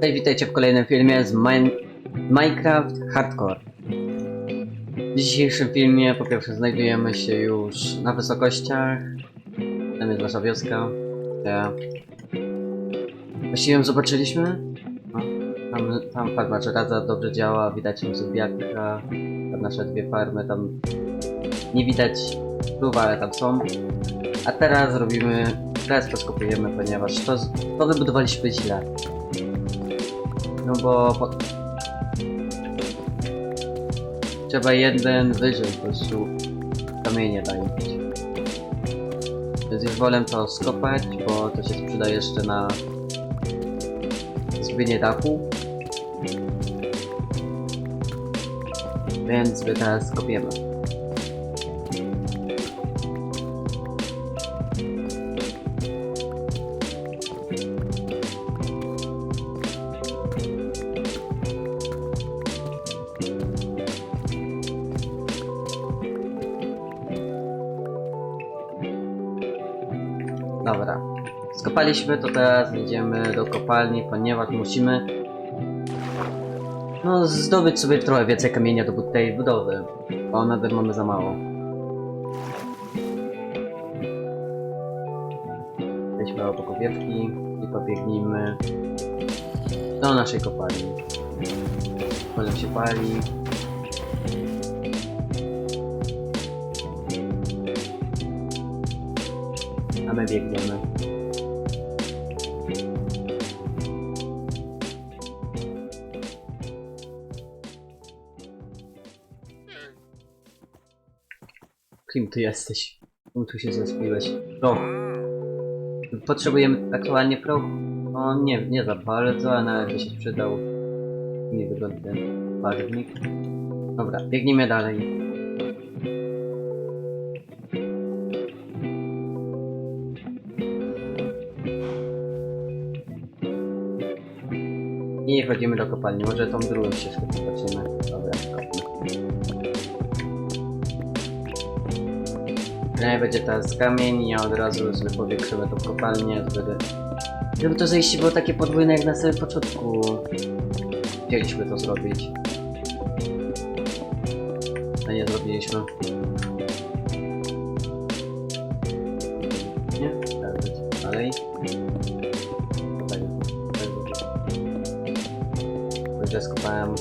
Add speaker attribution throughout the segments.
Speaker 1: Cześć, witajcie w kolejnym filmie z Min Minecraft Hardcore. W dzisiejszym filmie po pierwsze znajdujemy się już na wysokościach. Tam jest nasza wioska. Ja. Właściwie ją zobaczyliśmy. No, tam, tam farma żelaza dobrze działa, widać tam zębiaka. Tam nasze dwie farmy, tam nie widać krów, ale tam są. A teraz robimy, teraz to skopujemy, ponieważ to, to wybudowaliśmy źle. Bo po... trzeba jeden wyżej po prostu kamienie dać. Więc już wolę to skopać, bo to się przyda jeszcze na zbycie dachu. Więc my teraz skopiemy. Skopaliśmy, to teraz idziemy do kopalni, ponieważ musimy no, zdobyć sobie trochę więcej kamienia do tej budowy, bo nadal mamy za mało. Weźmy obok owiewki i pobiegnijmy do naszej kopalni. Polem się pali. My biegniemy. Kim ty jesteś? Czemu tu się zespiłeś? Proch. Potrzebujemy aktualnie prochu. O nie, nie za bardzo, ale nawet by się przydał. Nie wygląda ten barwnik. Dobra, biegniemy dalej. I chodzimy do kopalni. Może tą drugą ścieżkę zobaczymy. No będzie teraz kamień ja od razu sobie powiększymy tą kopalnię, żeby... Żeby to zejście było takie podwójne jak na samym początku. Chcieliśmy to zrobić. A nie zrobiliśmy. Nie? Tak, będzie dalej. Tak, tak. Będzie skopałem.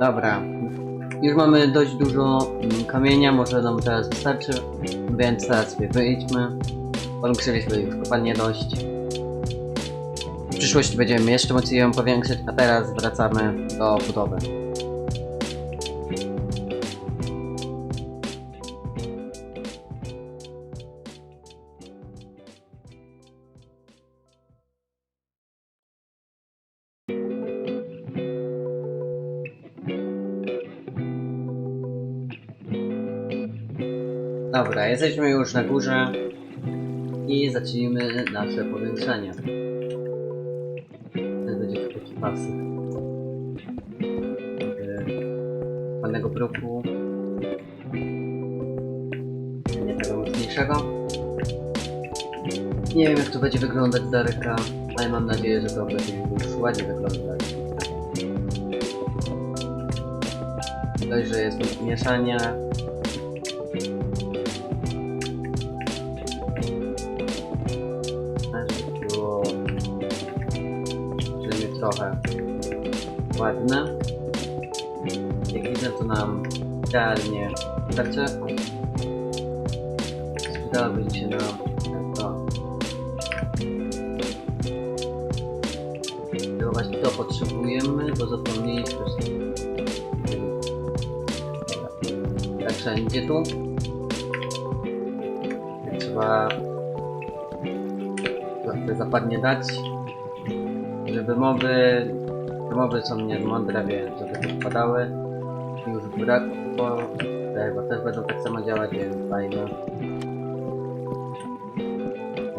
Speaker 1: Dobra. Już mamy dość dużo kamienia, może nam teraz wystarczy, więc teraz sobie wyjdźmy. Powiększyliśmy już kopalnię dość. W przyszłości będziemy jeszcze mocniej ją powiększyć, a teraz wracamy do budowy. Dobra, jesteśmy już na górze i zacznijmy nasze powiększenie. To będzie taki pasy. Ładnego bruku. Nie tego mocniejszego. Nie wiem jak to będzie wyglądać z daleka, ale mam nadzieję, że to będzie już ładnie wyglądać. Dość, że jest mieszanie, trochę ładne. Jak widzę to nam idealnie starczy. Przydałoby się nam to. Tego właśnie to potrzebujemy, bo zapomnieliśmy, że... Tak wszędzie tu. Trzeba trochę zapadnie dać, żeby mowy, mowy są niemądre, więc żeby i już brak, bo te chyba też będą tak samo działać, więc fajne.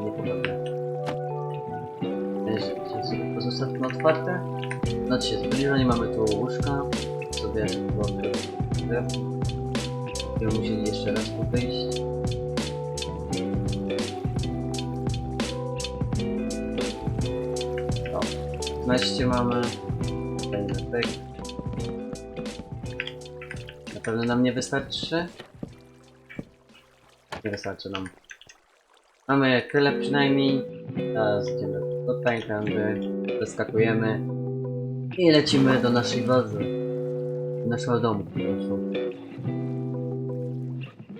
Speaker 1: Nie podobne. Jeszcze sobie pozostawmy otwarte. Noc się zbliża, nie mamy tu łóżka, sobie byłoby Będziemy musieli jeszcze raz tu wyjść. 15 mamy. Pyk. Na pewno nam nie wystarczy. Nie wystarczy nam. Mamy tyle przynajmniej. Teraz idziemy tutaj, tędy. Wyskakujemy. I lecimy do naszej bazy. Do naszego domu po prostu.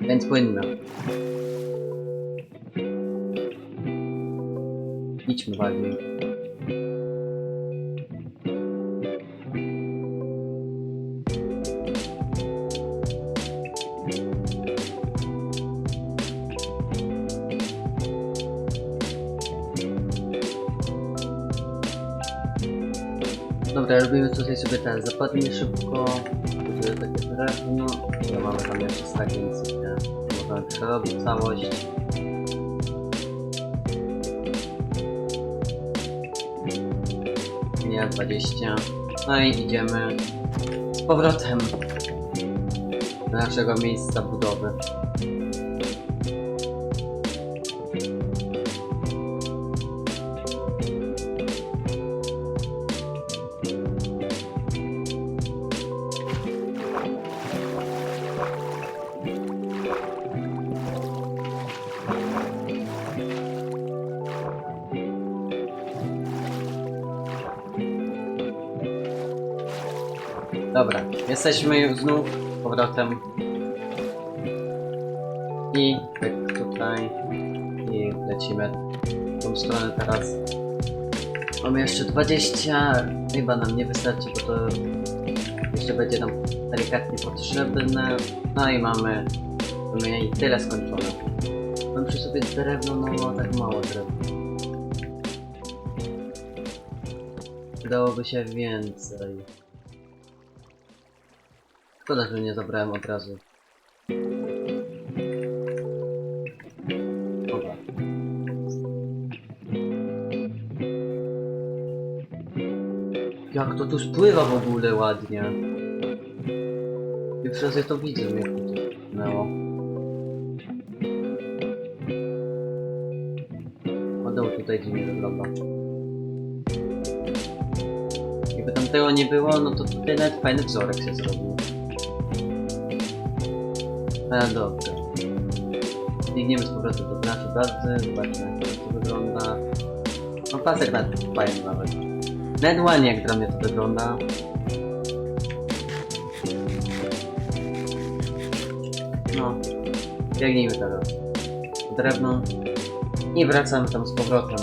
Speaker 1: Więc płynno. Idźmy bardziej. Dobra, robimy tutaj sobie ten zapadnie szybko, żeby takie drewno, no mamy tam jeszcze stack, więc możemy przerobić całość. Nie, 20. No i idziemy z powrotem do naszego miejsca budowy. Jesteśmy znów powrotem. I tak tutaj. I lecimy w tą stronę teraz. Mamy jeszcze 20. Chyba nam nie wystarczy, bo to jeszcze będzie nam delikatnie potrzebne. No i mamy mniej tyle skończone. Mam przy sobie drewno, no tak mało drewna. Przydałoby się więcej. Szkoda, że nie zabrałem od razu. Jak to tu spływa w ogóle ładnie. Pierwszy raz ja to widzę, jak to płynęło. Tutaj dziwnie wygląda. Jakby tam tego nie było, no to tutaj nawet fajny wzorek się zrobił. A dobrze. Biegniemy z powrotem do naszej pracy, zobaczymy jak to wygląda. No pasek nawet fajny nawet. Nawet ładnie jak dla mnie to wygląda. No, biegnijmy teraz. Drewno. I wracamy tam z powrotem.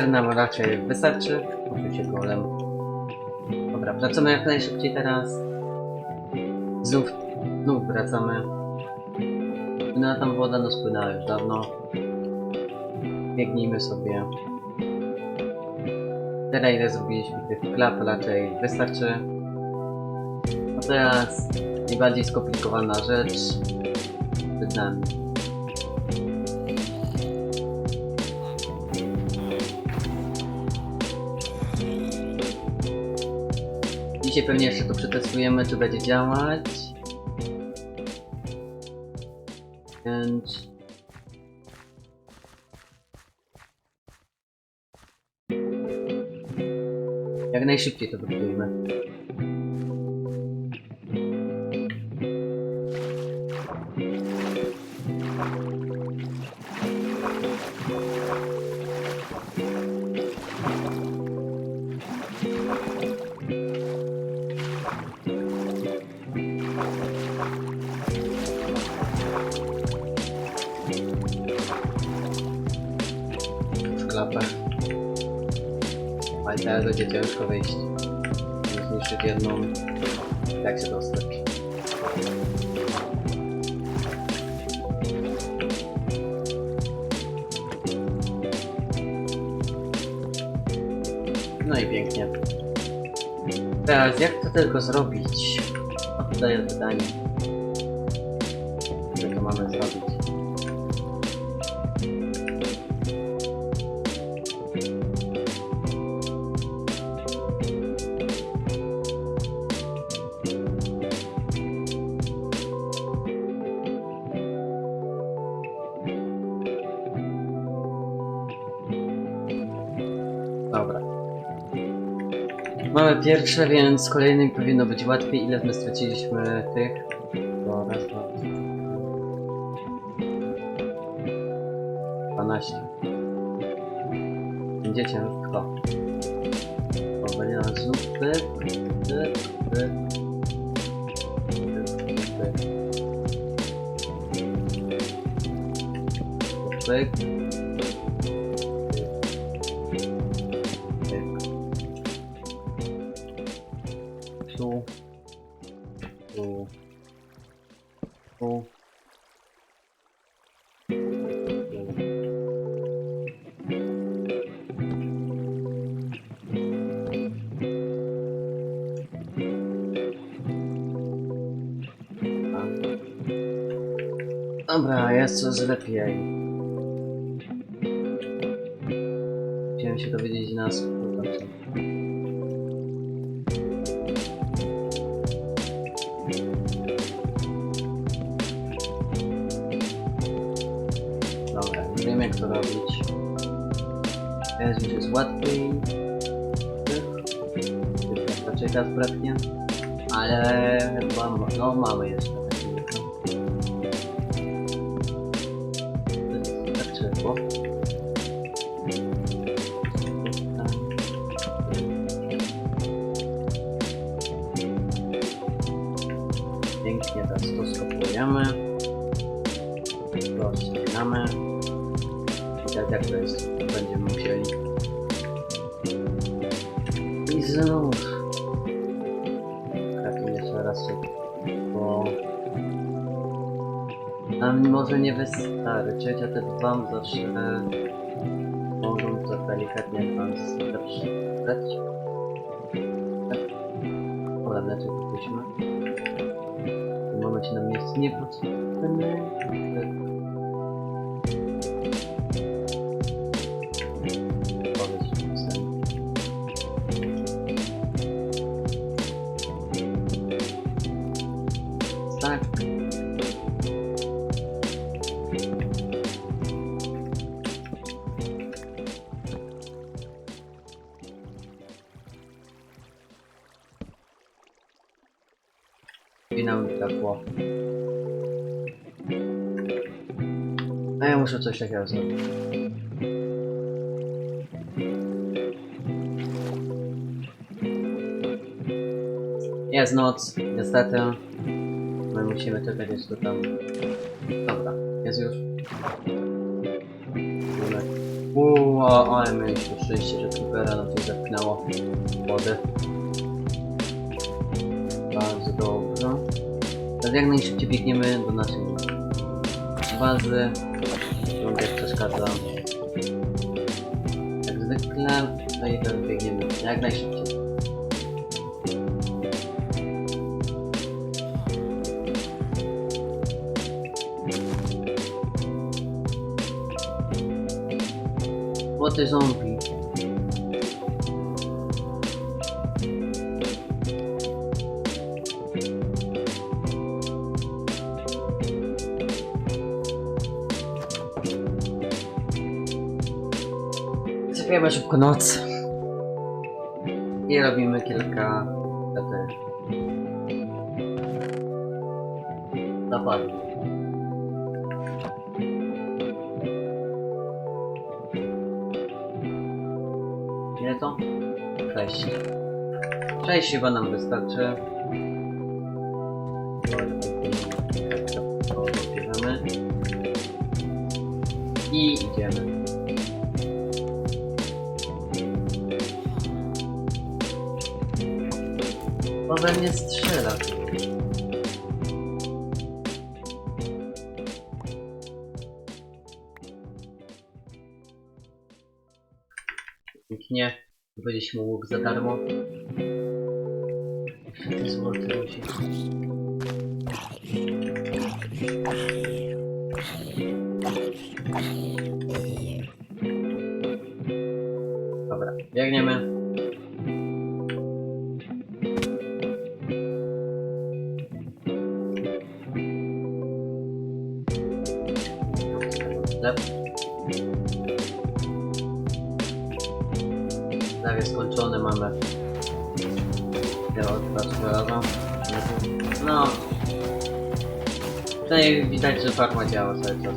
Speaker 1: Też nam raczej wystarczy. Oczywiście golem. Dobra, wracamy jak najszybciej teraz. Znów, znów wracamy. No tam woda no spłynęła już dawno. Biegnijmy sobie. Tyle ile zrobiliśmy tych klap raczej wystarczy. A teraz najbardziej skomplikowana rzecz przed nami. Dzisiaj pewnie jeszcze to przetestujemy, czy będzie działać. Więc... Jak najszybciej to wybudujmy. Teraz będzie ciężko wyjść. Zniszczyć jedną. Jak się dostać? No i pięknie. Teraz jak to tylko zrobić? Oddaję pytanie. Mamy pierwsze, więc kolejnym powinno być łatwiej. Ile my straciliśmy tych? To raz, dwa, trzy, Dwanaście. Będzie ciężko. To będzie na znów Dobra, jest coraz lepiej. Chciałem się dowiedzieć na współpracę. Dobra, nie wiem jak to robić. Teraz już jest łatwiej. Raczej teraz braknie. 1 to skopiujemy, to spinamy i tak jak to jest, będziemy musieli. I znów trafimy jeszcze raz bo nam może nie wystarczyć, a te dwa zawsze mogą to delikatnie wam zaprzytać. Tak. Dobra, znaczy kupiliśmy. Nam jest niepotrzebny. Powiedz, Sam. Tak. Brakło. A ja muszę coś takiego zrobić. Jest noc, niestety. My musimy tylko gdzieś tu tam. Dobra, jest już. Uuu, ale mieliśmy szczęście, że Creepera nam tutaj zepchnęło wody. Bardzo dobrze. Teraz jak najszybciej biegniemy do naszej bazy. Drugie przeszkadza. Jak zwykle, i teraz biegniemy jak najszybciej. Złoty zombie. Zaśpiewamy szybko noc. I robimy kilka napadów. Ile to? 6. 6 chyba nam wystarczy. We mnie strzela. Nikt nie byliśmy łuk za darmo. Złoty musi. Dobra, biegniemy. Tak jest skończony, mamy teraz razem. No. Tutaj widać, że farma działa cały czas.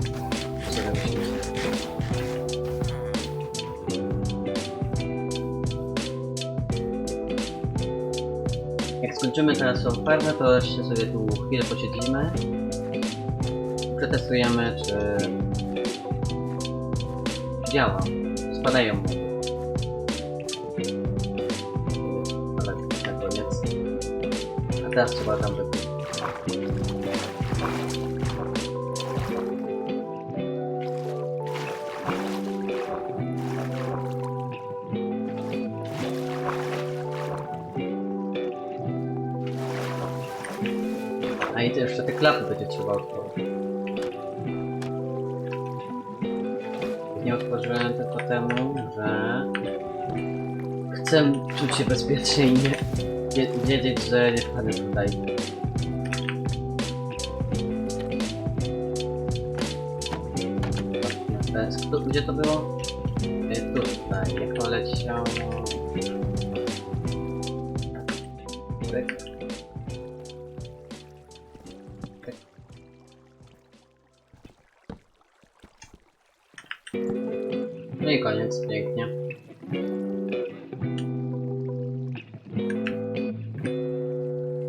Speaker 1: Jak skończymy teraz tą farmę, to jeszcze sobie tu chwilę posiedzimy. Przetestujemy, czy działa. Spadają mu. Ale na koniec. A teraz trzeba tam wypić. A i to jeszcze te klapy będzie trzeba otworzyć. Nie otworzyłem tylko temu, że chcę czuć się bezpiecznie i nie, wie, wiedzieć, że nie wpadnę tutaj. Gdzie to było?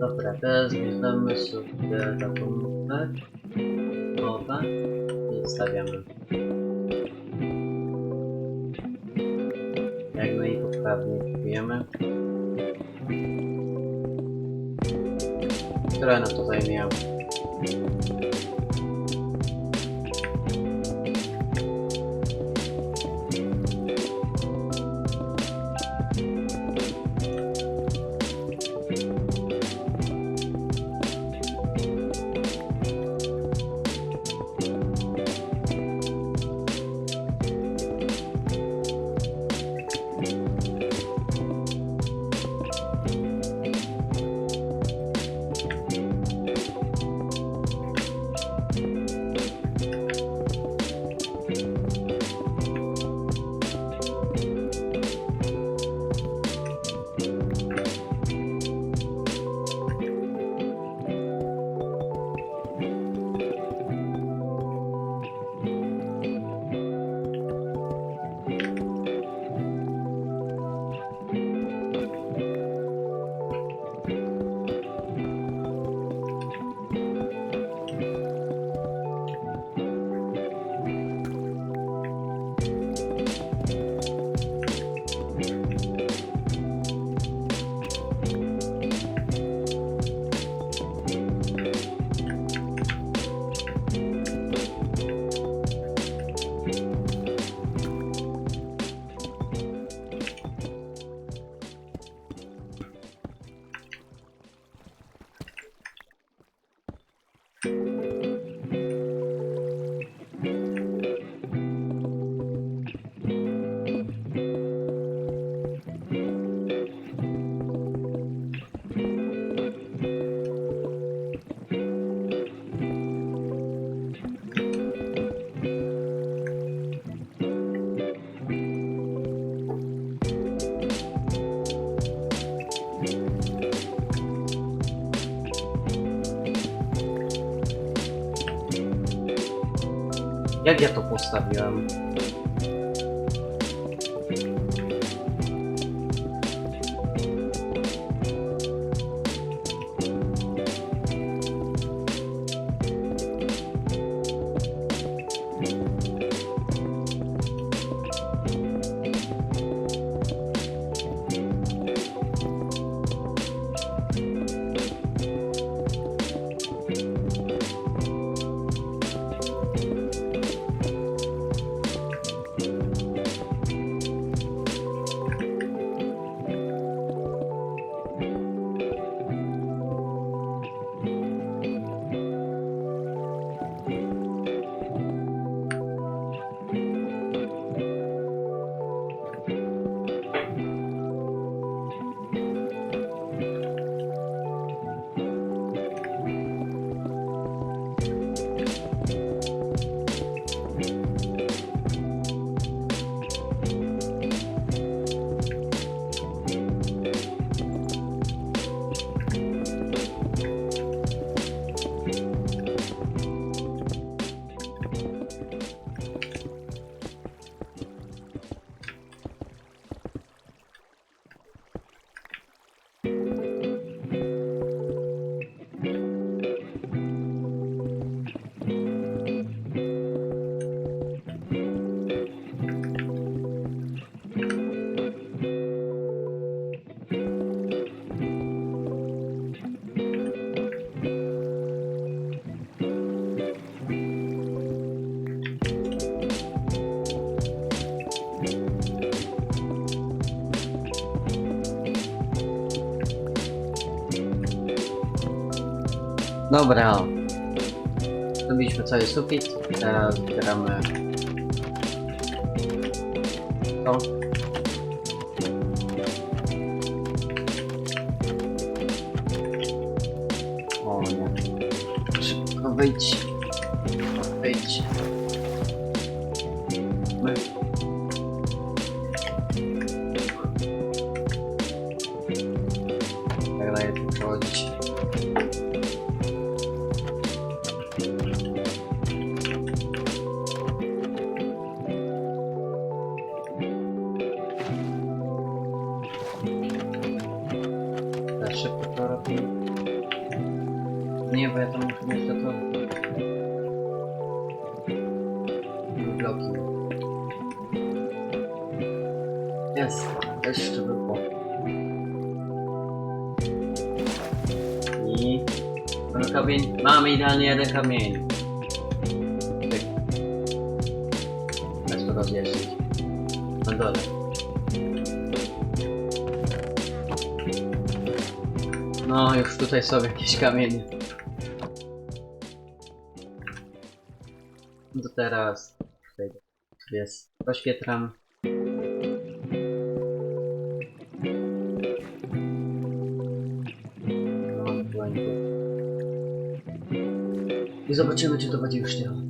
Speaker 1: Dobra, teraz bierzemy sobie taką nutę, notę i stawiamy. Jak najpoprawniej kupujemy. Które nam to zajmie? Jak Dobra. Zrobiliśmy cały sufit. Teraz zbieramy... To. Bloki. Jest, jeszcze było. I... Kamień, mamy idealnie jeden kamień. Rozjeździć. Na dole. No, już tutaj są jakieś kamienie. To teraz... Jest... Rozświetlam. Błędy. I zobaczymy, czy to będzie już.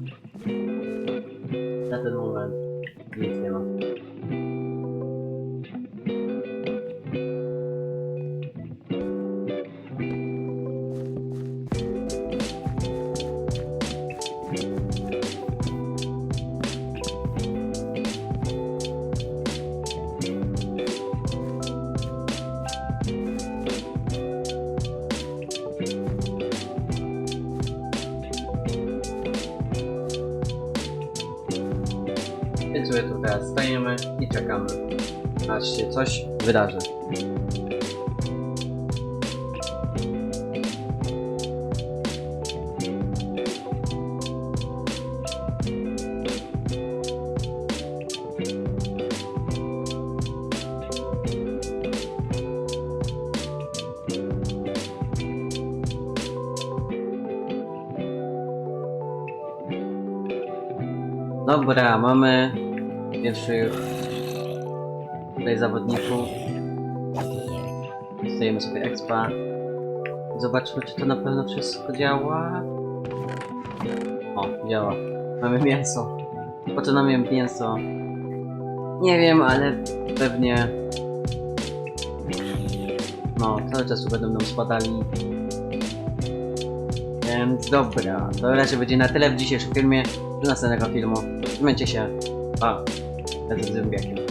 Speaker 1: Wydarzy. Dobra, mamy pierwszych tutaj zawodników. Dostajemy sobie expa. Zobaczmy, czy to na pewno wszystko działa. O, działa. Mamy mięso. Po co nam mięso? Nie wiem, ale pewnie... No, cały czas będą nam spadali. Więc dobra, to raczej będzie na tyle w dzisiejszym filmie. do następnego filmu. Trzymajcie się. Pa. Lecę z zębiakiem.